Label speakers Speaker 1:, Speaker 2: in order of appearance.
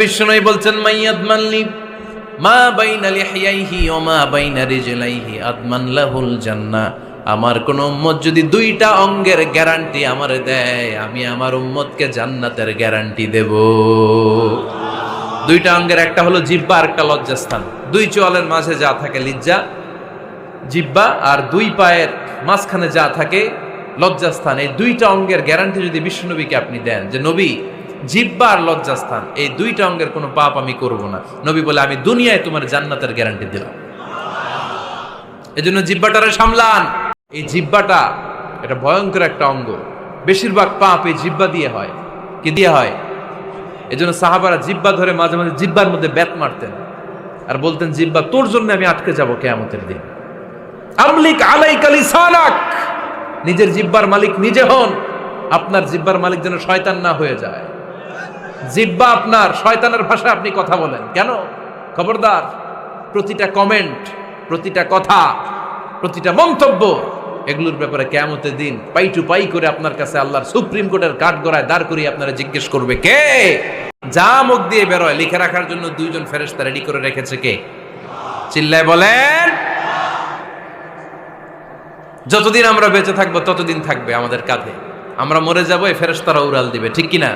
Speaker 1: বিষ্ণুই বলছেন মাইয়াদ মানলি মা বাইনা লিহিয়াইহি ও মা বাইনা রিজলাইহি, আদমান লাহুল জান্নাহ আমার কোন উম্মত যদি দুইটা অঙ্গের গ্যারান্টি আমার দেয়, আমি আমার উম্মতকে জান্নাতের গ্যারান্টি দেব। দুইটা অঙ্গের, একটা হলো জিব্বা আর একটা লজ্জাস্থান। দুই চোয়ালের মাঝে যা থাকে লিজ্জা জিব্বা আর দুই পায়ের মাঝখানে যা থাকে লজ্জাস্থান। এই দুইটা অঙ্গের গ্যারান্টি যদি বিষ্ণুনবীকে আপনি দেন, যে নবী জিব্বা আর লজ্জাস্থান। এই দুইটা অঙ্গের কোনো পাপ আমি করব না। নবী বলে, আমি দুনিয়ায় তোমার জান্নাতের গ্যারান্টি দিলাম। জন্য জিব্বাটারে সামলান। এই জিব্বাটা এটা ভয়ঙ্কর একটা অঙ্গ। বেশিরভাগ পাপ এই জিব্বা দিয়ে হয়। কি দিয়ে হয়? এই জন্য সাহাবারা জিব্বা ধরে মাঝে মাঝে জিব্বার মধ্যে ব্যাত মারতেন। আর বলতেন, জিব্বা, তোর জন্য আমি আটকে যাব কেয়ামতের দিন। আমলিক আলাইকা লিসানাক। নিজের জিব্বার মালিক নিজে হন। আপনার জিব্বার মালিক যেন শয়তান না হয়ে যায়। জিব্বা আপনার, শয়তানের ভাষায় আপনি কথা বলেন। কেন? খবরদার, প্রতিটা কমেন্ট প্রতিটা কথা, প্রতিটা মন্তব্য এগুলোর ব্যাপারে কেমতের দিন পাই টু পাই করে আপনার কাছে আল্লাহর সুপ্রিম কোর্টের কাঠ গড়ায় দাঁড় করিয়ে আপনারা জিজ্ঞেস করবে কে? যা মুখ দিয়ে বেরোয়, লিখে রাখার জন্য দুইজন ফেরেশতা রেডি করে রেখেছে কে? চিল্লায় বলেন। যতদিন আমরা বেঁচে থাকব, ততদিন থাকবে আমাদের কাঁধে। আমরা মরে যাব, এই ফেরেশতারা উড়াল দিবে, ঠিক কিনা?